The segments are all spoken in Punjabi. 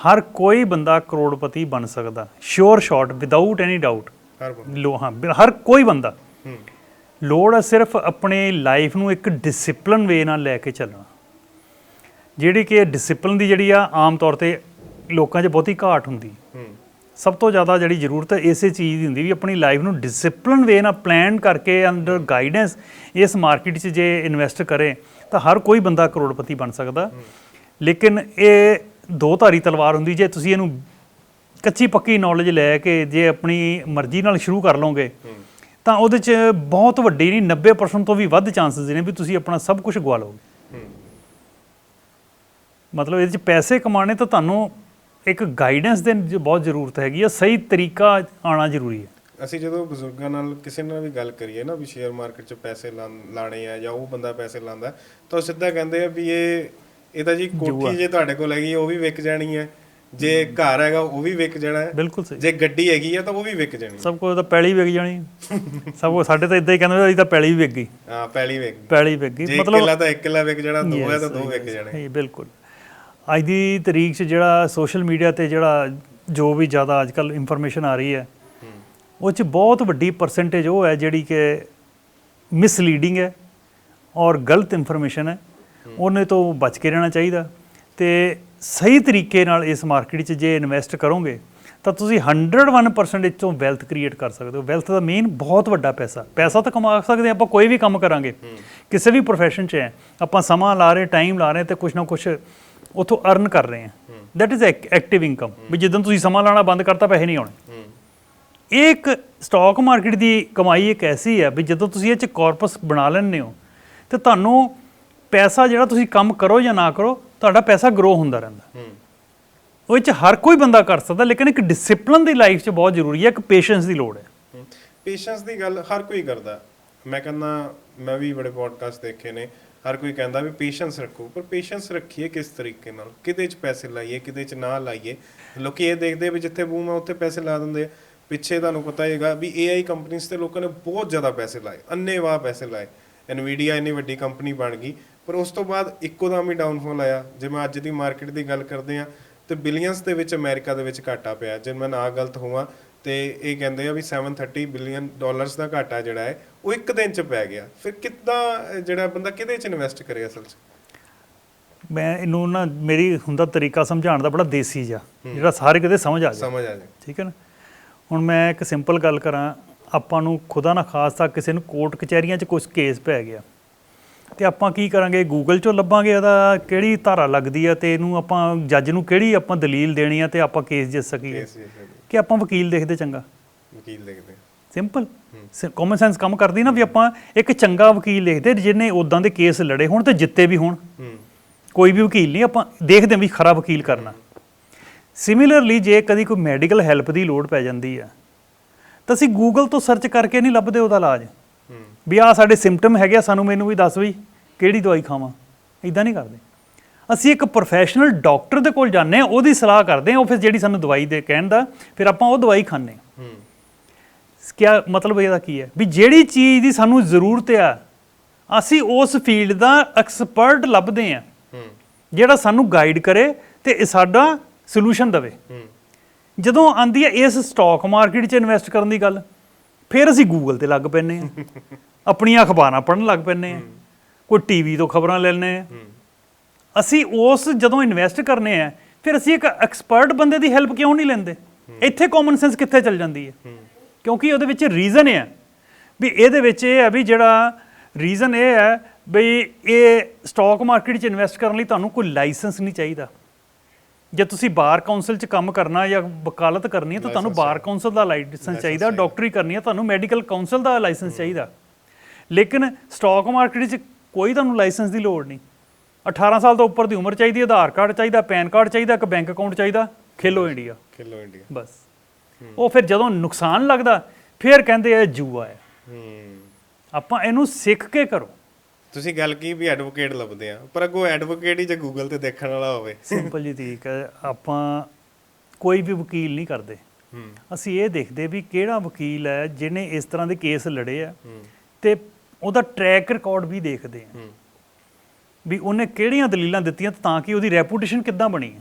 ਹਰ ਕੋਈ ਬੰਦਾ ਕਰੋੜਪਤੀ ਬਣ ਸਕਦਾ। Sure shot without any doubt ਲੋ ਹਾਂ ਹਰ ਕੋਈ ਬੰਦਾ। ਲੋੜ ਹੈ ਸਿਰਫ ਆਪਣੇ ਲਾਈਫ ਨੂੰ ਇੱਕ ਡਿਸਪਲਿਨ ਵੇ ਨਾਲ ਲੈ ਕੇ ਚੱਲਣਾ। ਜਿਹੜੀ ਕਿ ਡਿਸਪਲਿਨ ਦੀ ਜਿਹੜੀ ਆ ਆਮ ਤੌਰ ਤੇ ਲੋਕਾਂ 'ਚ ਬਹੁਤੀ ਘਾਟ ਹੁੰਦੀ। ਸਭ ਤੋਂ ਜ਼ਿਆਦਾ ਜਿਹੜੀ ਜ਼ਰੂਰਤ ਹੈ ਇਸੇ ਚੀਜ਼ ਦੀ ਹੁੰਦੀ ਵੀ ਆਪਣੀ ਲਾਈਫ ਨੂੰ ਡਿਸਪਲਿਨ ਵੇ ਨਾਲ ਪਲਾਨ ਕਰਕੇ ਅੰਡਰ ਗਾਈਡੈਂਸ ਇਸ ਮਾਰਕੀਟ 'ਚ ਜੇ ਇਨਵੈਸਟ ਕਰੇ ਤਾਂ ਹਰ ਕੋਈ ਬੰਦਾ ਕਰੋੜਪਤੀ ਬਣ ਸਕਦਾ। ਲੇਕਿਨ ਇਹ ਦੋ ਧਾਰੀ ਤਲਵਾਰ ਹੁੰਦੀ, ਜੇ ਤੁਸੀਂ ਇਹਨੂੰ ਕੱਚੀ ਪੱਕੀ ਨੌਲੇਜ ਲੈ ਕੇ ਜੇ ਆਪਣੀ ਮਰਜ਼ੀ ਨਾਲ ਸ਼ੁਰੂ ਕਰ ਲਓਗੇ, ਤਾਂ ਉਹਦੇ 'ਚ ਬਹੁਤ ਵੱਡੀ ਨਹੀਂ 90% ਤੋਂ ਵੀ ਵੱਧ ਚਾਂਸਸ ਨੇ ਵੀ ਤੁਸੀਂ ਆਪਣਾ ਸਭ ਕੁਝ ਗਵਾ ਲਓਗੇ। ਮਤਲਬ ਇਹਦੇ 'ਚ ਪੈਸੇ ਕਮਾਣੇ ਤਾਂ ਤੁਹਾਨੂੰ ਇੱਕ ਗਾਈਡੈਂਸ ਦੇ ਬਹੁਤ ਜ਼ਰੂਰਤ ਹੈਗੀ ਆ, ਸਹੀ ਤਰੀਕਾ ਆਣਾ ਜ਼ਰੂਰੀ ਹੈ। ਅਸੀਂ ਜਦੋਂ ਬਜ਼ੁਰਗਾਂ ਨਾਲ ਕਿਸੇ ਨਾਲ ਵੀ ਗੱਲ ਕਰੀਏ ਨਾ ਵੀ ਸ਼ੇਅਰ ਮਾਰਕੀਟ 'ਚ ਪੈਸੇ ਲਾਣੇ ਆ ਜਾਂ ਉਹ ਬੰਦਾ ਪੈਸੇ ਲਾਉਂਦਾ, ਤਾਂ ਸਿੱਧਾ ਕਹਿੰਦੇ ਆ ਵੀ ਇਹ ਇਹ ਤਾਂ ਜੀ ਕੋਠੀ ਜੇ ਤੁਹਾਡੇ ਕੋਲ ਹੈਗੀ ਉਹ ਵੀ ਵਿਕ ਜਾਣੀ ਹੈ। ਜੇ ਘਰ ਹੈਗਾ ਉਹ ਵੀ ਵਿਕ ਜਾਣਾ ਹੈ। ਬਿਲਕੁਲ ਸਹੀ। ਜੇ ਗੱਡੀ ਹੈਗੀ ਆ ਤਾਂ ਉਹ ਵੀ ਵਿਕ ਜਾਣੀ। ਸਭ ਕੁਝ ਤਾਂ ਪੈਲੀ ਵਿਕ ਜਾਣੀ ਸਭ ਕੁਝ ਸਾਡੇ ਤਾਂ ਇਦਾਂ ਹੀ ਕਹਿੰਦੇ ਅਸੀਂ ਤਾਂ ਪੈਲੀ ਵੀ ਵਿਕ ਗਈ। ਹਾਂ ਪਹਿਲੀ ਵਿਕ ਗਈ। ਪੈਲੀ ਵਿਕ ਗਈ। ਜੇ ਇੱਕ ਕਿੱਲਾ ਤਾਂ ਇੱਕ ਕਿੱਲਾ ਵਿਕ ਜਾਣਾ ਦੋ ਹੈ ਤਾਂ ਦੋ ਵਿਕ ਜਾਣੇ। ਇਹ ਬਿਲਕੁਲ। ਅੱਜ ਦੀ ਤਰੀਕ 'ਚ ਜਿਹੜਾ ਸੋਸ਼ਲ ਮੀਡੀਆ ਤੇ ਜਿਹੜਾ ਜੋ ਵੀ ਜ਼ਿਆਦਾ ਅੱਜਕੱਲ ਇਨਫੋਰਮੇਸ਼ਨ ਆ ਰਹੀ ਹੂੰ ਉਹ 'ਚ ਬਹੁਤ ਵੱਡੀ ਪਰਸੈਂਟੇਜ ਉਹ ਹੈ ਜਿਹੜੀ ਕਿ ਮਿਸਲੀਡਿੰਗ ਹੈ ਔਰ ਗਲਤ ਇਨਫੋਰਮੇਸ਼ਨ ਹੈ। ਉਹਨੇ ਤੋਂ ਬਚ ਕੇ ਰਹਿਣਾ ਚਾਹੀਦਾ। ਤੇ ਸਹੀ ਤਰੀਕੇ ਨਾਲ ਇਸ ਮਾਰਕੀਟ 'ਚ ਜੇ ਇਨਵੈਸਟ ਕਰੋਗੇ ਤਾਂ ਤੁਸੀਂ 101% ਇਹ ਤੋਂ ਵੈਲਥ ਕ੍ਰੀਏਟ ਕਰ ਸਕਦੇ ਹੋ। ਵੈਲਥ ਦਾ ਮੇਨ ਬਹੁਤ ਵੱਡਾ ਪੈਸਾ। ਪੈਸਾ ਤਾਂ ਕਮਾ ਸਕਦੇ ਆਪਾਂ ਕੋਈ ਵੀ ਕੰਮ ਕਰਾਂਗੇ। ਕਿਸੇ ਵੀ profession 'ਚ ਹੈ। ਆਪਾਂ ਸਮਾਂ ਲਾ ਰਹੇ ਟਾਈਮ ਲਾ ਰਹੇ ਤੇ ਕੁਝ ਨਾ ਕੁਝ ਉਥੋਂ ਅਰਨ ਕਰ ਰਹੇ ਹਾਂ। ਦੈਟ ਇਜ਼ ਐਕਟਿਵ ਇਨਕਮ ਵੀ ਜਦੋਂ ਤੁਸੀਂ ਸਮਾਂ ਲਾਣਾ ਬੰਦ ਕਰਤਾ ਪੈਸੇ ਨਹੀਂ ਆਉਣੇ। ਇਹ ਇੱਕ ਸਟਾਕ ਮਾਰਕੀਟ ਦੀ ਕਮਾਈ ਇੱਕ ਐਸੀ ਹੈ ਵੀ ਜਦੋਂ ਤੁਸੀਂ ਇਹ ਚ ਕਾਰਪਸ ਬਣਾ ਲੈਂਦੇ ਹੋ ਤੇ ਤੁਹਾਨੂੰ ਪੈਸਾ ਜਿਹੜਾ ਤੁਸੀਂ ਕੰਮ ਕਰੋ ਜਾਂ ਨਾ ਕਰੋ, ਤੁਹਾਡਾ ਪੈਸਾ ਗਰੋ ਹੁੰਦਾ ਰਹਿੰਦਾ। ਹੂੰ ਉਹ 'ਚ ਹਰ ਕੋਈ ਬੰਦਾ ਕਰ ਸਕਦਾ, ਲੇਕਿਨ ਇੱਕ ਡਿਸਪਲਿਨ ਦੀ ਲਾਈਫ 'ਚ ਬਹੁਤ ਜ਼ਰੂਰੀ ਹੈ, ਇੱਕ ਪੇਸ਼ੈਂਸ ਦੀ ਲੋੜ ਹੈ। ਪੇਸ਼ੈਂਸ ਦੀ ਗੱਲ ਹਰ ਕੋਈ ਕਰਦਾ। ਮੈਂ ਕਹਿੰਦਾ, ਮੈਂ ਵੀ ਬੜੇ ਪੋਡਕਾਸਟ ਦੇਖੇ ਨੇ, ਹਰ ਕੋਈ ਕਹਿੰਦਾ ਵੀ ਪੇਸ਼ੈਂਸ ਰੱਖੋ, ਪਰ ਪੇਸ਼ੈਂਸ ਰੱਖੀਏ ਕਿਸ ਤਰੀਕੇ ਨਾਲ? ਕਿਹਦੇ 'ਚ ਪੈਸੇ ਲਾਈਏ, ਕਿਹਦੇ 'ਚ ਨਾ ਲਾਈਏ? ਲੋਕੀ ਇਹ ਦੇਖਦੇ ਵੀ ਜਿੱਥੇ ਬੂਮ ਆ, ਉੱਥੇ ਪੈਸੇ ਲਾ ਦਿੰਦੇ ਆ। ਪਿੱਛੇ ਤੁਹਾਨੂੰ ਪਤਾ ਹੈਗਾ ਵੀ AI ਕੰਪਨੀਆਂ ਤੇ ਲੋਕਾਂ ਨੇ ਬਹੁਤ ਜ਼ਿਆਦਾ ਪੈਸੇ ਲਾਏ ਅੰਨੇਵਾਹ ਪੈਸੇ ਲਾਏ। ਐਨਵੀਡੀਆ ਇੰਨੀ ਵੱਡੀ ਕੰਪਨੀ ਬਣ ਗਈ ਪਰ ਉਸ ਤੋਂ ਬਾਅਦ ਇੱਕੋ ਦਮ ਹੀ ਡਾਊਨਫਾਲ ਆਇਆ। ਜੇ ਮੈਂ ਅੱਜ ਦੀ ਮਾਰਕੀਟ ਦੀ ਗੱਲ ਕਰਦੇ ਆ ਤੇ ਬਿਲੀਅਨਸ ਦੇ ਵਿੱਚ ਅਮਰੀਕਾ ਦੇ ਵਿੱਚ ਘਾਟਾ ਪਿਆ। ਜੇ ਮੈਂ ਨਾ ਗਲਤ ਹੋਵਾਂ ਤੇ ਇਹ ਕਹਿੰਦੇ ਆ ਵੀ 730 ਬਿਲੀਅਨ ਡਾਲਰਸ ਦਾ ਘਾਟਾ ਜਿਹੜਾ ਹੈ ਉਹ ਇੱਕ ਦਿਨ ਚ ਪੈ ਗਿਆ। ਫਿਰ ਕਿੱਦਾਂ ਜਿਹੜਾ ਬੰਦਾ ਕਿਹਦੇ ਚ ਇਨਵੈਸਟ ਕਰੇ ਅਸਲ ਚ? ਮੈਂ ਇਹਨੂੰ ਨਾ ਮੇਰੀ ਹੁੰਦਾ ਤਰੀਕਾ ਸਮਝਾਉਣ ਦਾ ਬੜਾ ਦੇਸੀ ਜਿਹਾ ਜਿਹੜਾ ਸਾਰੇ ਕਿਤੇ ਸਮਝ ਆ ਜਾਏ। ਸਮਝ ਆ ਜਾਏ। ਠੀਕ ਹੈ ਨਾ? ਹੁਣ ਮੈਂ ਇੱਕ ਸਿੰਪਲ ਗੱਲ ਕਰਾਂ। ਆਪਾਂ ਨੂੰ ਖੁਦਾ ਨਾ ਖਾਸਤਾ ਕਿਸੇ ਨੂੰ ਕੋਰਟ ਕਚਹਿਰੀਆਂ 'ਚ ਕੁਝ ਕੇਸ ਪੈ ਗਿਆ। ਤੇ ਆਪਾਂ ਕੀ ਕਰਾਂਗੇ? ਗੂਗਲ 'ਚੋਂ ਲੱਭਾਂਗੇ ਇਹਦਾ ਕਿਹੜੀ ਧਾਰਾ ਲੱਗਦੀ ਆ ਤੇ ਇਹਨੂੰ ਆਪਾਂ ਜੱਜ ਨੂੰ ਕਿਹੜੀ ਆਪਾਂ ਦਲੀਲ ਦੇਣੀ ਆ ਤੇ ਆਪਾਂ ਕੇਸ ਜਿੱਤ ਸਕੀਏ? ਕੇਸ ਕਿ ਆਪਾਂ ਵਕੀਲ ਦੇਖਦੇ ਚੰਗਾ? ਵਕੀਲ ਦੇਖਦੇ। ਸਿੰਪਲ ਕਾਮਨ ਸੈਂਸ ਕੰਮ ਕਰਦੀ ਨਾ ਵੀ ਆਪਾਂ ਇੱਕ ਚੰਗਾ ਵਕੀਲ ਦੇਖਦੇ ਜਿਹਨੇ ਉਦਾਂ ਦੇ ਕੇਸ ਲੜੇ ਹੋਣ ਤੇ ਜਿੱਤੇ ਵੀ ਹੋਣ। ਹੂੰ। ਕੋਈ ਵੀ ਵਕੀਲ ਨਹੀਂ ਆਪਾਂ ਦੇਖਦੇ ਹਾਂ ਵੀ ਖਰਾ ਵਕੀਲ ਕਰਨਾ। ਸਿਮਿਲਰਲੀ ਜੇ ਕਦੀ ਕੋਈ ਮੈਡੀਕਲ ਹੈਲਪ ਦੀ ਲੋੜ ਪੈ ਜਾਂਦੀ ਆ ਤਾਂ ਅਸੀਂ ਗੂਗਲ ਤੋਂ ਸਰਚ ਕਰਕੇ ਨਹੀਂ ਲੱਭਦੇ ਉਹਦਾ ਇਲਾਜ। ਵੀ ਆ ਸਾਡੇ ਸਿੰਪਟਮ ਹੈਗੇ ਆ ਸਾਨੂੰ ਮੈਨੂੰ ਵੀ ਦੱਸ ਵੀ ਕਿਹੜੀ ਦਵਾਈ ਖਾਵਾਂ। ਇਦਾਂ ਨਹੀਂ ਕਰਦੇ। ਅਸੀਂ ਇੱਕ ਪ੍ਰੋਫੈਸ਼ਨਲ ਡਾਕਟਰ ਦੇ ਕੋਲ ਜਾਂਦੇ ਆ ਉਹਦੀ ਸਲਾਹ ਕਰਦੇ ਆ ਉਹ ਫਿਰ ਜਿਹੜੀ ਸਾਨੂੰ ਦਵਾਈ ਦੇ ਕਹਿਣ ਦਾ ਫਿਰ ਆਪਾਂ ਉਹ ਦਵਾਈ ਖਾਂਦੇ ਆ ਹੂੰ। ਕਿਆ ਮਤਲਬ ਇਹਦਾ ਕੀ ਹੈ? ਵੀ ਜਿਹੜੀ ਚੀਜ਼ ਦੀ ਸਾਨੂੰ ਜ਼ਰੂਰਤ ਆ ਅਸੀਂ ਉਸ ਫੀਲਡ ਦਾ ਐਕਸਪਰਟ ਲੱਭਦੇ ਆ ਹੂੰ। ਜਿਹੜਾ ਸਾਨੂੰ ਗਾਈਡ ਕਰੇ ਤੇ ਇਹ ਸਾਡਾ ਸੋਲੂਸ਼ਨ ਦੇਵੇ। ਹੂੰ। ਜਦੋਂ ਆਂਦੀ ਹੈ ਇਸ ਸਟਾਕ ਮਾਰਕੀਟ 'ਚ ਇਨਵੈਸਟ ਕਰਨ ਦੀ ਗੱਲ ਫਿਰ ਅਸੀਂ ਗੂਗਲ ਤੇ ਲੱਗ ਪੈਨੇ ਆ ਆਪਣੀਆਂ ਅਖਬਾਰਾਂ ਪੜ੍ਹਨ ਲੱਗ ਪੈਨੇ ਆ। ਕੋਈ ਟੀਵੀ ਤੋਂ ਖਬਰਾਂ ਲੈ ਲੈਂਦੇ ਆ। ਅਸੀਂ ਉਸ ਜਦੋਂ ਇਨਵੈਸਟ ਕਰਨੇ ਆ ਫਿਰ ਅਸੀਂ ਇੱਕ ਐਕਸਪਰਟ ਬੰਦੇ ਦੀ ਹੈਲਪ ਕਿਉਂ ਨਹੀਂ ਲੈਂਦੇ? ਇੱਥੇ ਕਾਮਨ ਸੈਂਸ ਕਿੱਥੇ ਚੱਲ ਜਾਂਦੀ ਹੈ ਹੂੰ ਕਿਉਂਕਿ ਉਹਦੇ ਵਿੱਚ ਰੀਜ਼ਨ ਹੈ ਵੀ ਇਹਦੇ ਵਿੱਚ ਇਹ ਹੈ ਵੀ ਜਿਹੜਾ ਰੀਜ਼ਨ ਇਹ ਹੈ ਵੀ ਇਹ ਸਟਾਕ ਮਾਰਕੀਟ 'ਚ ਇਨਵੈਸਟ ਕਰਨ ਲਈ ਤੁਹਾਨੂੰ ਕੋਈ ਲਾਇਸੈਂਸ ਨਹੀਂ ਚਾਹੀਦਾ। ਜੇ ਤੁਸੀਂ ਬਾਰ ਕਾਉਂਸਲ 'ਚ ਕੰਮ ਕਰਨਾ ਜਾਂ ਵਕਾਲਤ ਕਰਨੀ ਹੈ ਤਾਂ ਤੁਹਾਨੂੰ ਬਾਰ ਕਾਉਂਸਲ ਦਾ ਲਾਇਸੈਂਸ ਚਾਹੀਦਾ। ਡਾਕਟਰੀ ਕਰਨੀ ਹੈ ਤੁਹਾਨੂੰ ਮੈਡੀਕਲ ਕਾਉਂਸਲ ਦਾ ਲਾਇਸੈਂਸ ਚਾਹੀਦਾ। ਲੇਕਿਨ ਸਟਾਕ ਮਾਰਕੀਟ 'ਚ ਕੋਈ ਤੁਹਾਨੂੰ ਲਾਇਸੈਂਸ ਦੀ ਲੋੜ ਨਹੀਂ। 18 ਸਾਲ ਤੋਂ ਉੱਪਰ ਦੀ ਉਮਰ ਚਾਹੀਦੀ ਹੈ ਆਧਾਰ ਕਾਰਡ ਚਾਹੀਦਾ ਪੈਨ ਕਾਰਡ ਚਾਹੀਦਾ ਇੱਕ ਬੈਂਕ ਅਕਾਊਂਟ ਚਾਹੀਦਾ ਖੇਲੋ ਇੰਡੀਆ। ਖੇਲੋ ਇੰਡੀਆ। ਬਸ। ਉਹ ਫਿਰ ਜਦੋਂ ਨੁਕਸਾਨ ਲੱਗਦਾ ਫਿਰ ਕਹਿੰਦੇ ਆ ਜੂਆ ਹੈ। ਆਪਾਂ ਇਹਨੂੰ ਸਿੱਖ ਕੇ ਕਰੋ। ਤੁਸੀਂ ਗੱਲ ਕੀ ਵੀ ਐਡਵੋਕੇਟ ਲੱਭਦੇ ਆ? ਪਰ ਅੱਗੋਂ ਐਡਵੋਕੇਟ ਹੀ ਜੇ ਗੂਗਲ ਤੇ ਦੇਖਣ ਵਾਲਾ ਹੋਵੇ। ਸਿੰਪਲ ਜੀ ਤਰੀਕ ਹੈ ਆਪਾਂ ਕੋਈ ਵੀ ਵਕੀਲ ਨਹੀਂ ਕਰਦੇ। ਅਸੀਂ ਇਹ ਦੇਖਦੇ ਵੀ ਕਿਹੜਾ ਵਕੀਲ ਹੈ ਜਿਹਨੇ ਇਸ ਤਰ੍ਹਾਂ ਦੇ ਕੇਸ ਲੜੇ ਆ ਤੇ ਉਹਦਾ ਟਰੈਕ ਰਿਕਾਰਡ ਵੀ ਦੇਖਦੇ ਆ। ਵੀ ਉਹਨੇ ਕਿਹੜੀਆਂ ਦਲੀਲਾਂ ਦਿੱਤੀਆਂ ਤਾਂ ਕਿ ਉਹਦੀ ਰੈਪੂਟੇਸ਼ਨ ਕਿੱਦਾਂ ਬਣੀ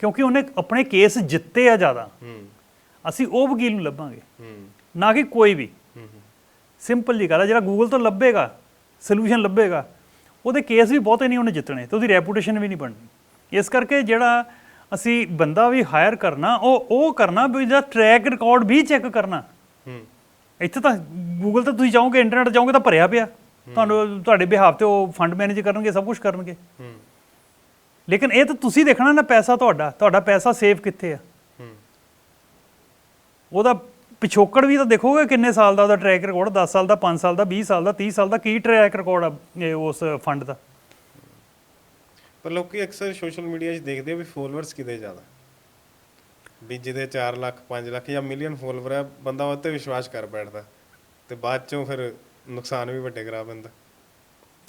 ਕਿਉਂਕਿ ਉਹਨੇ ਆਪਣੇ ਕੇਸ ਜਿੱਤੇ ਆ ਜ਼ਿਆਦਾ। ਅਸੀਂ ਉਹ ਵਕੀਲ ਨੂੰ ਲੱਭਾਂਗੇ। ਨਾ ਕਿ ਕੋਈ ਵੀ। ਸਿੰਪਲ ਜੀ ਗੱਲ ਹੈ ਜਿਹੜਾ ਗੂਗਲ ਤੋਂ ਲੱਭੇਗਾ ਸੋਲੂਸ਼ਨ ਲੱਭੇਗਾ ਉਹਦੇ ਕੇਸ ਵੀ ਬਹੁਤੇ ਨਹੀਂ ਉਹਨੇ ਜਿੱਤਣੇ ਤੇ ਉਹਦੀ ਰੈਪੂਟੇਸ਼ਨ ਵੀ ਨਹੀਂ ਬਣਨੀ। ਇਸ ਕਰਕੇ ਜਿਹੜਾ ਅਸੀਂ ਬੰਦਾ ਵੀ ਹਾਇਰ ਕਰਨਾ ਉਹ ਉਹ ਕਰਨਾ ਵੀ ਜਿਹਦਾ ਟਰੈਕ ਰਿਕਾਰਡ ਵੀ ਚੈੱਕ ਕਰਨਾ। ਇੱਥੇ ਤਾਂ ਗੂਗਲ ਤੇ ਤੁਸੀਂ ਜਾਓਗੇ ਇੰਟਰਨੈਟ ਜਾਓਗੇ ਤਾਂ ਭਰਿਆ ਪਿਆ। ਤੁਹਾਨੂੰ ਤੁਹਾਡੇ ਬਿਹਾਫ ਤੇ ਉਹ ਫੰਡ ਮੈਨੇਜ ਕਰਨਗੇ ਸਭ ਕੁਝ ਕਰਨਗੇ। ਹੂੰ। ਲੇਕਿਨ ਇਹ ਤਾਂ ਤੁਸੀਂ ਦੇਖਣਾ ਨਾ ਪੈਸਾ ਤੁਹਾਡਾ ਤੁਹਾਡਾ ਪੈਸਾ ਸੇਵ ਕਿੱਥੇ ਆ? ਹੂੰ। ਉਹਦਾ ਪਿਛੋਕੜ ਵੀ ਤਾਂ ਦੇਖੋਗੇ ਕਿੰਨੇ ਸਾਲ ਦਾ ਉਹਦਾ ਟਰੈਕ ਰਿਕਾਰਡ 10 ਸਾਲ ਦਾ 5 ਸਾਲ ਦਾ 20 ਸਾਲ ਦਾ 30 ਸਾਲ ਦਾ ਕੀ ਟਰੈਕ ਰਿਕਾਰਡ ਆ ਉਸ ਫੰਡ ਦਾ? ਪਰ ਲੋਕੀ ਅਕਸਰ ਸੋਸ਼ਲ ਮੀਡੀਆ 'ਚ ਦੇਖਦੇ ਆ ਵੀ ਫੋਲੋਅਰਸ ਕਿਤੇ ਜ਼ਿਆਦਾ। ਵੀ ਜਿਹਦੇ 4 ਲੱਖ 5 ਲੱਖ ਜਾਂ ਮਿਲੀਅਨ ਫੋਲੋਅਰ ਹੈ ਬੰਦਾ ਉਹ ਤੇ ਵਿਸ਼ਵਾਸ ਕਰ ਬੈਠਦਾ। ਤੇ ਬਾਅਦ ਚੋਂ ਫਿਰ ਨੁਕਸਾਨ ਵੀ ਵੱਡੇ ਕਰਾ ਪੈਂਦਾ।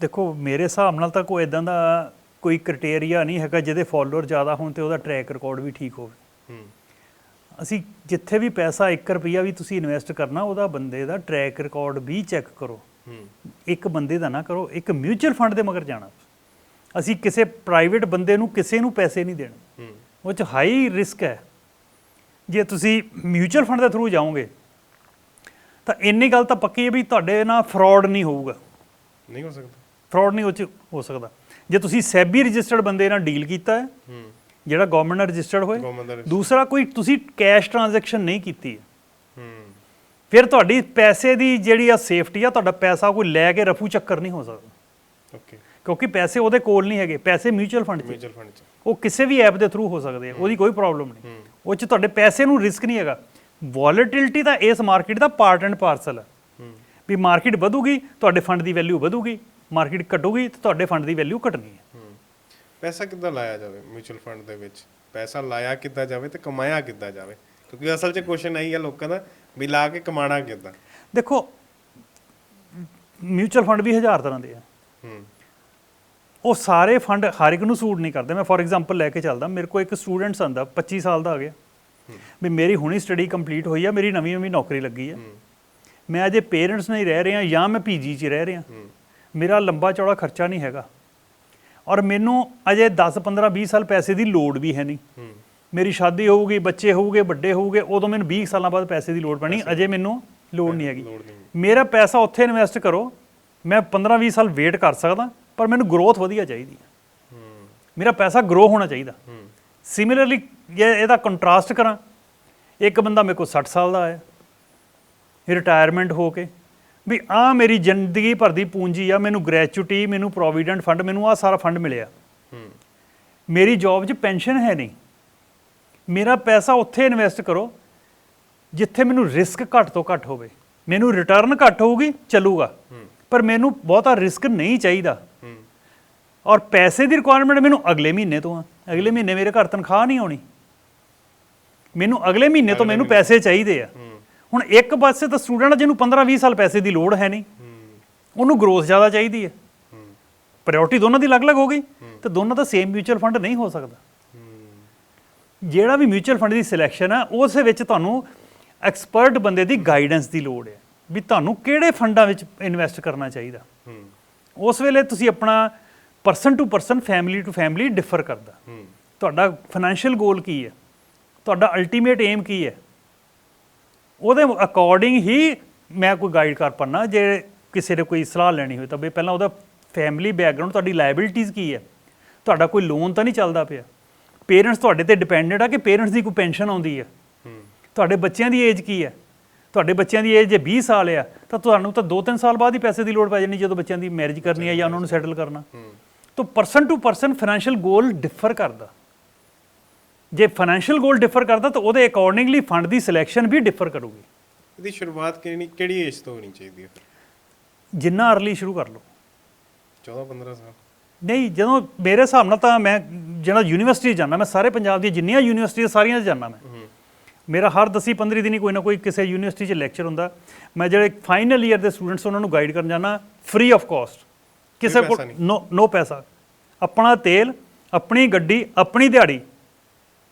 ਦੇਖੋ ਮੇਰੇ ਹਿਸਾਬ ਨਾਲ ਤਾਂ ਕੋਈ ਇਦਾਂ ਦਾ ਕੋਈ ਕ੍ਰਾਈਟੇਰੀਆ ਨਹੀਂ ਹੈਗਾ ਜਿਹਦੇ ਫਾਲੋਅਰ ਜ਼ਿਆਦਾ ਹੋਣ ਤੇ ਉਹਦਾ ਟਰੈਕ ਰਿਕਾਰਡ ਵੀ ਠੀਕ ਹੋਵੇ। ਹੂੰ। ਅਸੀਂ ਜਿੱਥੇ ਵੀ ਪੈਸਾ 1 ਰੁਪਿਆ ਵੀ ਤੁਸੀਂ ਇਨਵੈਸਟ ਕਰਨਾ ਉਹਦਾ ਬੰਦੇ ਦਾ ਟਰੈਕ ਰਿਕਾਰਡ ਵੀ ਚੈੱਕ ਕਰੋ। ਇੱਕ ਬੰਦੇ ਦਾ ਨਾ ਕਰੋ ਇੱਕ ਮਿਊਚੁਅਲ ਫੰਡ ਦੇ ਮਗਰ ਜਾਣਾ। ਅਸੀਂ ਕਿਸੇ ਪ੍ਰਾਈਵੇਟ ਬੰਦੇ ਨੂੰ ਕਿਸੇ ਨੂੰ ਪੈਸੇ ਨਹੀਂ ਦੇਣੇ। ਉਹ ਚ ਹਾਈ ਰਿਸਕ ਹੈ। ਜੇ ਤੁਸੀਂ ਮਿਊਚੁਅਲ ਫੰਡ ਦੇ ਥਰੂ ਜਾਓਗੇ ਤਾਂ ਇੰਨੀ ਗੱਲ ਤਾਂ ਪੱਕੀ ਹੈ ਵੀ ਤੁਹਾਡੇ ਨਾਲ ਫਰਾਡ ਨਹੀਂ ਹੋਊਗਾ। ਨਹੀਂ ਹੋ ਸਕਦਾ। ਫਰਾਡ ਨਹੀਂ ਉਹ 'ਚ ਹੋ ਸਕਦਾ। ਜੇ ਤੁਸੀਂ ਸੈਬੀ ਰਜਿਸਟਰਡ ਬੰਦੇ ਨਾਲ ਡੀਲ ਕੀਤਾ ਹੈ ਹੂੰ। ਜਿਹੜਾ ਗਵਰਨਮੈਂਟ ਨਾਲ ਰਜਿਸਟਰਡ ਹੋਏ ਦੂਸਰਾ ਕੋਈ ਤੁਸੀਂ ਕੈਸ਼ ਟ੍ਰਾਂਜੈਕਸ਼ਨ ਨਹੀਂ ਕੀਤੀ ਹੈ। ਹੂੰ। ਫਿਰ ਤੁਹਾਡੀ ਪੈਸੇ ਦੀ ਜਿਹੜੀ ਆ ਸੇਫਟੀ ਆ ਤੁਹਾਡਾ ਪੈਸਾ ਕੋਈ ਲੈ ਕੇ ਰਫੂ ਚੱਕਰ ਨਹੀਂ ਹੋ ਸਕਦਾ। ਓਕੇ ਕਿਉਂਕਿ ਪੈਸੇ ਉਹਦੇ ਕੋਲ ਨਹੀਂ ਹੈਗੇ ਪੈਸੇ ਮਿਊਚੁਅਲ ਫੰਡ 'ਚ। ਮਿਊਚੁਅਲ ਫੰਡ 'ਚ। ਉਹ ਕਿਸੇ ਵੀ ਐਪ ਦੇ ਥਰੂ ਹੋ ਸਕਦੇ ਆ ਉਹਦੀ ਕੋਈ ਪ੍ਰੋਬਲਮ ਨਹੀਂ। ਉਹ 'ਚ ਤੁਹਾਡੇ ਪੈਸੇ ਨੂੰ ਰਿਸਕ ਨਹੀਂ ਹੈਗਾ। ਵੋਲੇਟਿਲਿਟੀ ਤਾਂ ਇਸ ਮਾਰਕੀਟ ਦਾ ਪਾਰਟ ਐਂਡ ਪਾਰਸਲ ਹੈ। ਵੀ ਮਾਰਕੀਟ ਵਧੂਗੀ ਤੁਹਾਡੇ ਫੰਡ ਦੀ ਵੈਲਿਊ ਵਧੂਗੀ ਮਾਰਕੀਟ ਘਟੂਗੀ ਤੇ ਤੁਹਾਡੇ ਫੰਡ ਦੀ ਵੈਲਿਊ ਘਟਣੀ ਹੈ। ਹੂੰ। ਪੈਸਾ ਕਿੱਦਾਂ ਲਾਇਆ ਜਾਵੇ ਮਿਊਚੁਅਲ ਫੰਡ ਦੇ ਵਿੱਚ? ਪੈਸਾ ਲਾਇਆ ਕਿੱਦਾਂ ਜਾਵੇ ਤੇ ਕਮਾਇਆ ਕਿੱਦਾਂ ਜਾਵੇ? ਕਿਉਂਕਿ ਅਸਲ 'ਚ ਕੁਐਸਚਨ ਆਈ ਹੈ ਲੋਕਾਂ ਦਾ ਵੀ ਲਾ ਕੇ ਕਮਾਣਾ ਕਿੱਦਾਂ? ਦੇਖੋ ਮਿਊਚੁਅਲ ਫੰਡ ਵੀ ਹਜ਼ਾਰ ਤਰ੍ਹਾਂ ਦੇ ਆ। ਹੂੰ। ਉਹ ਸਾਰੇ ਫੰਡ ਹਰ ਇੱਕ ਨੂੰ ਸੂਟ ਨਹੀਂ ਕਰਦੇ। ਮੈਂ ਫੋਰ ਐਗਜ਼ਾਮਪਲ ਲੈ ਕੇ ਚੱਲਦਾ ਮੇਰੇ ਕੋਲ ਇੱਕ ਸਟੂਡੈਂਟਸ ਆਂਦਾ 25 ਸਾਲ ਦਾ ਆ ਗਿਆ। ਵੀ ਮੇਰੀ ਹੁਣੀ ਸਟੱਡੀ ਕੰਪਲੀਟ ਹੋਈ ਆ ਮੇਰੀ ਨਵੀਂ ਨਵੀਂ ਨੌਕਰੀ ਲੱਗੀ ਆ। ਮੈਂ ਅਜੇ ਪੇਰੈਂਟਸ ਨਾਲ ਹੀ ਰਹਿ ਰਿਹਾ ਜਾਂ ਮੈਂ ਪੀਜੀ 'ਚ ਰਹਿ ਰਿਹਾ। ਮੇਰਾ ਲੰਬਾ ਚੌੜਾ ਖਰਚਾ ਨਹੀਂ ਹੈਗਾ। ਔਰ ਮੈਨੂੰ ਅਜੇ 10 15 20 ਸਾਲ ਪੈਸੇ ਦੀ ਲੋੜ ਵੀ ਹੈ ਨਹੀਂ। ਮੇਰੀ ਸ਼ਾਦੀ ਹੋਊਗੀ ਬੱਚੇ ਹੋਊਗੇ ਵੱਡੇ ਹੋਊਗੇ ਉਦੋਂ ਮੈਨੂੰ 20 ਸਾਲਾਂ ਬਾਅਦ ਪੈਸੇ ਦੀ ਲੋੜ ਪੈਣੀ ਅਜੇ ਮੈਨੂੰ ਲੋੜ ਨਹੀਂ ਹੈਗੀ। ਮੇਰਾ ਪੈਸਾ ਉੱਥੇ ਇਨਵੈਸਟ ਕਰੋ ਮੈਂ 15 20 ਸਾਲ ਵੇਟ ਕਰ ਸਕਦਾ। ਪਰ ਮੈਨੂੰ ਗਰੋਥ ਵਧੀਆ ਚਾਹੀਦੀ ਹੈ। ਮੇਰਾ ਪੈਸਾ ਗਰੋ ਹੋਣਾ ਚਾਹੀਦਾ। ਸਿਮਿਲਰਲੀ ਜੇ ਇਹਦਾ ਕੰਟਰਾਸਟ ਕਰਾਂ, ਇੱਕ ਬੰਦਾ ਮੇਰੇ ਕੋਲ 60 ਸਾਲ ਦਾ ਆਇਆ ਰਿਟਾਇਰਮੈਂਟ ਹੋ ਕੇ, ਵੀ ਆ ਮੇਰੀ ਜ਼ਿੰਦਗੀ ਭਰ ਦੀ ਪੂੰਜੀ ਆ, ਮੈਨੂੰ ਗ੍ਰੈਚੁਇਟੀ ਮੈਨੂੰ ਪ੍ਰੋਵੀਡੈਂਟ ਫੰਡ ਮੈਨੂੰ ਆ ਸਾਰਾ ਫੰਡ ਮਿਲਿਆ। ਮੇਰੀ ਜੌਬ 'ਚ ਪੈਨਸ਼ਨ ਹੈ ਨਹੀਂ। ਮੇਰਾ ਪੈਸਾ ਉੱਥੇ ਇਨਵੈਸਟ ਕਰੋ, ਜਿੱਥੇ ਮੈਨੂੰ ਰਿਸਕ ਘੱਟ ਤੋਂ ਘੱਟ ਹੋਵੇ। ਮੈਨੂੰ ਰਿਟਰਨ ਘੱਟ ਹੋਊਗੀ, ਚੱਲੂਗਾ। ਪਰ ਮੈਨੂੰ ਬਹੁਤਾ ਰਿਸਕ ਨਹੀਂ ਚਾਹੀਦਾ। ਔਰ ਪੈਸੇ ਦੀ ਰਿਕੁਆਇਰਮੈਂਟ ਮੈਨੂੰ ਅਗਲੇ ਮਹੀਨੇ ਤੋਂ ਆ। ਅਗਲੇ ਮਹੀਨੇ ਮੇਰੇ ਘਰ ਤਨਖਾਹ ਨਹੀਂ ਆਉਣੀ। ਮੈਨੂੰ ਅਗਲੇ ਮਹੀਨੇ ਤੋਂ ਮੈਨੂੰ ਪੈਸੇ ਚਾਹੀਦੇ ਆ। ਹੁਣ ਇੱਕ ਪਾਸੇ ਤਾਂ ਸਟੂਡੈਂਟ ਜਿਹਨੂੰ 15 20 ਸਾਲ ਪੈਸੇ ਦੀ ਲੋੜ ਹੈ ਨਹੀਂ। ਉਹਨੂੰ ਗਰੋਥ ਜ਼ਿਆਦਾ ਚਾਹੀਦੀ ਹੈ। ਪ੍ਰਾਇੋਰਟੀ ਦੋਨਾਂ ਦੀ ਅਲੱਗ-ਅਲੱਗ ਹੋ ਗਈ ਤੇ ਦੋਨਾਂ ਦਾ ਸੇਮ ਮਿਊਚੁਅਲ ਫੰਡ ਨਹੀਂ ਹੋ ਸਕਦਾ। ਜਿਹੜਾ ਵੀ ਮਿਊਚੁਅਲ ਫੰਡ ਦੀ ਸਿਲੈਕਸ਼ਨ ਹੈ ਉਸ ਵਿੱਚ ਤੁਹਾਨੂੰ ਐਕਸਪਰਟ ਬੰਦੇ ਦੀ ਗਾਈਡੈਂਸ ਦੀ ਲੋੜ ਹੈ ਵੀ ਤੁਹਾਨੂੰ ਕਿਹੜੇ ਫੰਡਾਂ ਵਿੱਚ ਇਨਵੈਸਟ ਕਰਨਾ ਚਾਹੀਦਾ। ਉਸ ਵੇਲੇ ਤੁਸੀਂ ਆਪਣਾ person to person family to family differ ਕਰਦਾ। ਹੂੰ। ਤੁਹਾਡਾ ਫਾਈਨੈਂਸ਼ੀਅਲ ਗੋਲ ਕੀ ਹੈ? ਤੁਹਾਡਾ ਅਲਟੀਮੇਟ ਏਮ ਕੀ ਹੈ? ਉਹਦੇ ਅਕੋਰਡਿੰਗ ਹੀ ਮੈਂ ਕੋਈ ਗਾਈਡ ਕਰ ਪੰਨਾ ਜੇ ਕਿਸੇ ਨੇ ਕੋਈ ਸਲਾਹ ਲੈਣੀ ਹੋਵੇ ਤਾਂ ਵੀ ਪਹਿਲਾਂ ਉਹਦਾ ਫੈਮਿਲੀ ਬੈਕਗ੍ਰਾਉਂਡ ਤੁਹਾਡੀ ਲਾਇਬਿਲਿਟੀਜ਼ ਕੀ ਹੈ? ਤੁਹਾਡਾ ਕੋਈ ਲੋਨ ਤਾਂ ਨਹੀਂ ਚੱਲਦਾ ਪਿਆ। ਪੇਰੈਂਟਸ ਤੁਹਾਡੇ ਤੇ ਡਿਪੈਂਡੈਂਟ ਆ ਕਿ ਪੇਰੈਂਟਸ ਦੀ ਕੋਈ ਪੈਨਸ਼ਨ ਆਉਂਦੀ ਹੈ? ਹੂੰ। ਤੁਹਾਡੇ ਬੱਚਿਆਂ ਦੀ ਏਜ ਕੀ ਹੈ? ਤੁਹਾਡੇ ਬੱਚਿਆਂ ਦੀ ਏਜ ਜੇ 20 ਸਾਲ ਆ ਤਾਂ ਤੁਹਾਨੂੰ ਤਾਂ 2-3 ਸਾਲ ਬਾਅਦ ਹੀ ਪੈਸੇ ਦੀ ਲੋੜ ਪੈ ਜਾਣੀ ਜਦੋਂ ਬੱਚਿਆਂ ਦੀ ਮੈਰਿਜ ਕਰਨੀ ਹੈ ਜਾਂ ਉਹਨਾਂ ਨੂੰ ਸੈਟਲ ਕਰਨਾ। ਹੂੰ ਤਾਂ person to person financial goal differ ਕਰਦਾ। ਜੇ ਫਾਈਨੈਂਸ਼ੀਅਲ ਗੋਲ ਡਿਫਰ ਕਰਦਾ ਤਾਂ ਉਹਦੇ ਅਕੋਰਡਿੰਗਲੀ ਫੰਡ ਦੀ ਸਿਲੈਕਸ਼ਨ ਵੀ ਡਿਫਰ ਕਰੂਗੀ। ਇਹਦੀ ਸ਼ੁਰੂਆਤ ਕਿਹੜੀ ਕਿਹੜੀ ਏਜ ਤੋਂ ਹੋਣੀ ਚਾਹੀਦੀ ਹੈ? ਜਿੰਨਾ ਅਰਲੀ ਸ਼ੁਰੂ ਕਰ ਲਓ। 14 15 ਸਾਲ। ਨਹੀਂ ਜਦੋਂ ਮੇਰੇ ਹਿਸਾਬ ਨਾਲ ਤਾਂ ਮੈਂ ਜਿਹੜਾ ਯੂਨੀਵਰਸਿਟੀ ਜਾਣਾ ਮੈਂ ਸਾਰੇ ਪੰਜਾਬ ਦੀਆਂ ਜਿੰਨੀਆਂ ਯੂਨੀਵਰਸਿਟੀਆਂ ਸਾਰੀਆਂ 'ਚ ਜਾਣਾ ਮੈਂ। ਹੂੰ। ਮੇਰਾ ਹਰ 10 15 ਦਿਨੀ ਕੋਈ ਨਾ ਕੋਈ ਕਿਸੇ ਯੂਨੀਵਰਸਿਟੀ 'ਚ ਲੈਕਚਰ ਹੁੰਦਾ। ਮੈਂ ਜਿਹੜੇ ਫਾਈਨਲ ਈਅਰ ਦੇ ਸਟੂਡੈਂਟਸ ਉਹਨਾਂ ਨੂੰ ਗਾਈਡ ਕਰਨ ਜਾਣਾ ਫ੍ਰੀ ਆਫ ਕਾਸਟ ਕਿਸੇ ਕੋਲ। ਨੋ ਨੋ ਪੈਸਾ। ਆਪਣਾ ਤੇਲ ਆਪਣੀ ਗੱਡੀ ਆਪਣੀ ਦਿਹਾੜੀ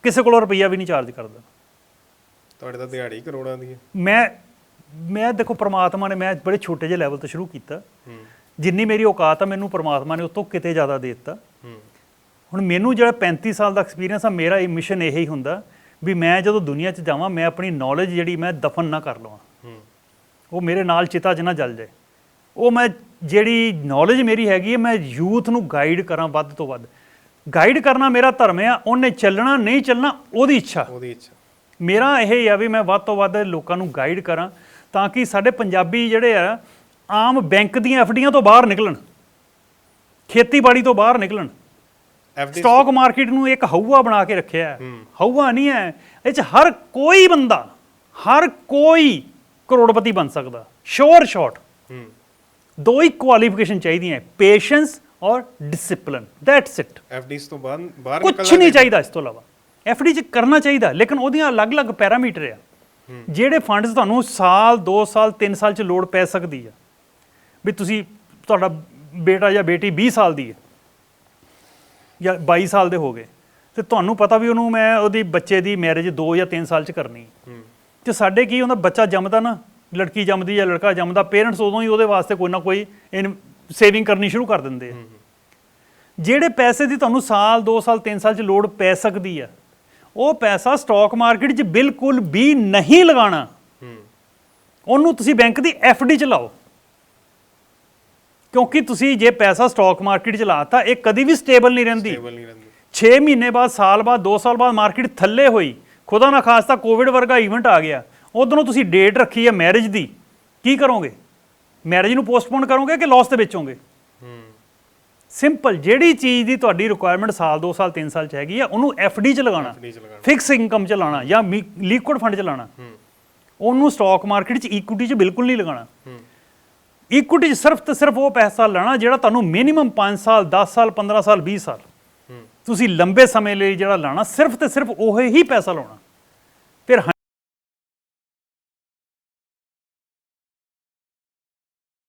ਕਿਸੇ ਕੋਲੋਂ ਰੁਪਈਆ ਵੀ ਨਹੀਂ ਚਾਰਜ ਕਰਦਾ। ਤੁਹਾਡੇ ਤਾਂ ਦਿਹਾੜੀ ਕਰੋੜਾਂ ਦੀ ਹੈ। ਮੈਂ ਮੈਂ ਦੇਖੋ ਪ੍ਰਮਾਤਮਾ ਨੇ ਮੈਂ ਬੜੇ ਛੋਟੇ ਜਿਹੇ ਲੈਵਲ ਤੋਂ ਸ਼ੁਰੂ ਕੀਤਾ। ਜਿੰਨੀ ਮੇਰੀ ਔਕਾਤ ਆ ਮੈਨੂੰ ਪ੍ਰਮਾਤਮਾ ਨੇ ਉਤੋਂ ਕਿਤੇ ਜ਼ਿਆਦਾ ਦੇ ਦਿੱਤਾ। ਹੁਣ ਮੈਨੂੰ ਜਿਹੜਾ 35 ਸਾਲ ਦਾ ਐਕਸਪੀਰੀਅੰਸ ਆ ਮੇਰਾ ਇਹ ਮਿਸ਼ਨ ਇਹ ਹੀ ਹੁੰਦਾ ਵੀ ਮੈਂ ਜਦੋਂ ਦੁਨੀਆ 'ਚ ਜਾਵਾਂ ਮੈਂ ਆਪਣੀ ਨੌਲੇਜ ਜਿਹੜੀ ਮੈਂ ਦਫਨ ਨਾ ਕਰ ਲਵਾਂ। ਉਹ ਮੇਰੇ ਨਾਲ ਚਿਤਾ 'ਚ ਨਾ ਜਲ ਜਾਏ। ਉਹ ਮੈਂ ਜਿਹੜੀ ਨੌਲੇਜ ਮੇਰੀ ਹੈਗੀ ਹੈ ਮੈਂ ਯੂਥ ਨੂੰ ਗਾਈਡ ਕਰਾਂ ਵੱਧ ਤੋਂ ਵੱਧ। ਗਾਈਡ ਕਰਨਾ ਮੇਰਾ ਧਰਮ ਆ ਉਹਨੇ ਚੱਲਣਾ ਨਹੀਂ ਚੱਲਣਾ ਉਹਦੀ ਇੱਛਾ। ਉਹਦੀ ਇੱਛਾ। ਮੇਰਾ ਇਹ ਹੀ ਆ ਵੀ ਮੈਂ ਵੱਧ ਤੋਂ ਵੱਧ ਲੋਕਾਂ ਨੂੰ ਗਾਈਡ ਕਰਾਂ ਤਾਂ ਕਿ ਸਾਡੇ ਪੰਜਾਬੀ ਜਿਹੜੇ ਆ ਆਮ ਬੈਂਕ ਦੀਆਂ ਐਫਡੀਆਂ ਤੋਂ ਬਾਹਰ ਨਿਕਲਣ। ਖੇਤੀਬਾੜੀ ਤੋਂ ਬਾਹਰ ਨਿਕਲਣ। ਸਟਾਕ ਮਾਰਕੀਟ ਨੂੰ ਇੱਕ ਹਊਆ ਬਣਾ ਕੇ ਰੱਖਿਆ ਹੈ। ਹਊਆ ਨਹੀਂ ਹੈ ਇਹ ਚ ਹਰ ਕੋਈ ਬੰਦਾ ਹਰ ਕੋਈ ਕਰੋੜਪਤੀ ਬਣ ਸਕਦਾ। ਸ਼ੋਰ ਸ਼ਾਟ ਹੂੰ। ਦੋ ਹੀ ਕੁਆਲੀਫਿਕੇਸ਼ਨ ਚਾਹੀਦੀਆਂ ਪੇਸ਼ੈਂਸ ਔਰ ਡਿਸਪਲਿਨ ਦੈਟਸ ਇਟ ਐਫਡੀਸ ਤੋਂ ਬਾਹਰ ਬਾਹਰ ਕੁਝ ਨਹੀਂ ਚਾਹੀਦਾ ਇਸ ਤੋਂ ਇਲਾਵਾ। ਐਫਡੀ ਚ ਕਰਨਾ ਚਾਹੀਦਾ ਲੇਕਿਨ ਉਹਦੀਆਂ ਅਲੱਗ-ਅਲੱਗ ਪੈਰਾਮੀਟਰ ਆ। ਜਿਹੜੇ ਫੰਡਸ ਤੁਹਾਨੂੰ ਸਾਲ 2 ਸਾਲ 3 ਸਾਲ ਚ ਲੋੜ ਪੈ ਸਕਦੀ ਆ। ਵੀ ਤੁਸੀਂ ਤੁਹਾਡਾ ਬੇਟਾ ਜਾਂ ਬੇਟੀ 20 ਸਾਲ ਦੀ ਹੈ ਜਾਂ 22 ਸਾਲ ਦੇ ਹੋ ਗਏ। ਤੇ ਤੁਹਾਨੂੰ ਪਤਾ ਵੀ ਉਹਨੂੰ ਮੈਂ ਉਹਦੀ ਬੱਚੇ ਦੀ ਮੈਰਿਜ 2 ਜਾਂ 3 ਸਾਲ ਚ ਕਰਨੀ ਤੇ ਸਾਡੇ ਕੀ ਹੁੰਦਾ ਬੱਚਾ ਜੰਮਦਾ ਨਾ ਲੜਕੀ ਜੰਮਦੀ ਜਾਂ ਲੜਕਾ ਜੰਮਦਾ ਪੇਰੈਂਟਸ ਉਦੋਂ ਹੀ ਉਹਦੇ ਵਾਸਤੇ ਕੋਈ ਨਾ ਕੋਈ ਸੇਵਿੰਗ ਕਰਨੀ ਸ਼ੁਰੂ ਕਰ ਦਿੰਦੇ ਆ। ਜਿਹੜੇ ਪੈਸੇ ਦੀ ਤੁਹਾਨੂੰ ਸਾਲ 2 ਸਾਲ 3 ਸਾਲ ਚ ਲੋੜ ਪੈ ਸਕਦੀ ਆ ਉਹ ਪੈਸਾ ਸਟਾਕ ਮਾਰਕੀਟ 'ਚ ਬਿਲਕੁਲ ਵੀ ਨਹੀਂ ਲਗਾਉਣਾ। ਹੂੰ। ਉਹਨੂੰ ਤੁਸੀਂ ਬੈਂਕ ਦੀ ਡੀ ਚ ਲਾਓ। ਕਿਉਂਕਿ ਤੁਸੀਂ ਜੇ ਪੈਸਾ ਸਟਾਕ ਮਾਰਕੀਟ 'ਚ ਲਾਤਾ ਇਹ ਕਦੀ ਵੀ ਸਟੇਬਲ ਨਹੀਂ ਰਹਿੰਦੀ। ਸਟੇਬਲ ਨਹੀਂ ਰਹਿੰਦੀ। 6 ਮਹੀਨੇ ਬਾਅਦ ਸਾਲ ਬਾਅਦ 2 ਸਾਲ ਬਾਅਦ ਮਾਰਕੀਟ ਥੱਲੇ ਹੋਈ। ਖੁਦਾ ਨਾ ਖਾਸਤਾ ਕੋਵਿਡ ਵਰਗਾ ਇਵੈਂਟ ਆ ਗਿਆ। ਉਧਰੋਂ ਤੁਸੀਂ ਡੇਟ ਰੱਖੀ ਹੈ ਮੈਰਿਜ ਦੀ ਕੀ ਕਰੋਗੇ? ਮੈਰਿਜ ਨੂੰ ਪੋਸਟਪੋਨ ਕਰੋਗੇ ਕਿ ਲਾਸ ਤੇ ਵੇਚੋਗੇ ਹੂੰ। ਸਿੰਪਲ ਜਿਹੜੀ ਚੀਜ਼ ਦੀ ਤੁਹਾਡੀ ਰਿਕੁਆਇਰਮੈਂਟ ਸਾਲ 2 ਸਾਲ 3 ਸਾਲ ਚ ਹੈਗੀ ਆ ਉਹਨੂੰ ਡੀ ਚ ਲਗਾਉਣਾ ਐਫਡੀ ਚ ਲਗਾਉਣਾ। ਫਿਕਸ ਇਨਕਮ ਚ ਲਾਉਣਾ ਜਾਂ ਲਿਕੁਇਡ ਫੰਡ ਚ ਲਾਉਣਾ। ਹੂੰ। ਉਹਨੂੰ ਸਟਾਕ ਮਾਰਕੀਟ ਚ ਇਕੁਇਟੀ ਚ ਬਿਲਕੁਲ ਨਹੀਂ ਲਗਾਉਣਾ। ਹੂੰ। ਇਕੁਇਟੀ ਚ ਸਿਰਫ ਤੇ ਸਿਰਫ ਉਹ ਪੈਸਾ ਲੈਣਾ ਜਿਹੜਾ ਤੁਹਾਨੂੰ ਮਿਨੀਮਮ 5 ਸਾਲ 10 ਸਾਲ 15 ਸਾਲ 20 ਸਾਲ। ਤੁਸੀਂ ਲੰਬੇ ਸਮੇਂ ਲਈ ਜਿਹੜਾ ਲਾਣਾ ਸਿਰਫ ਤੇ ਸਿਰਫ ਉਹ ਹੀ ਪੈਸਾ ਲਾਉਣਾ। ਫਿਰ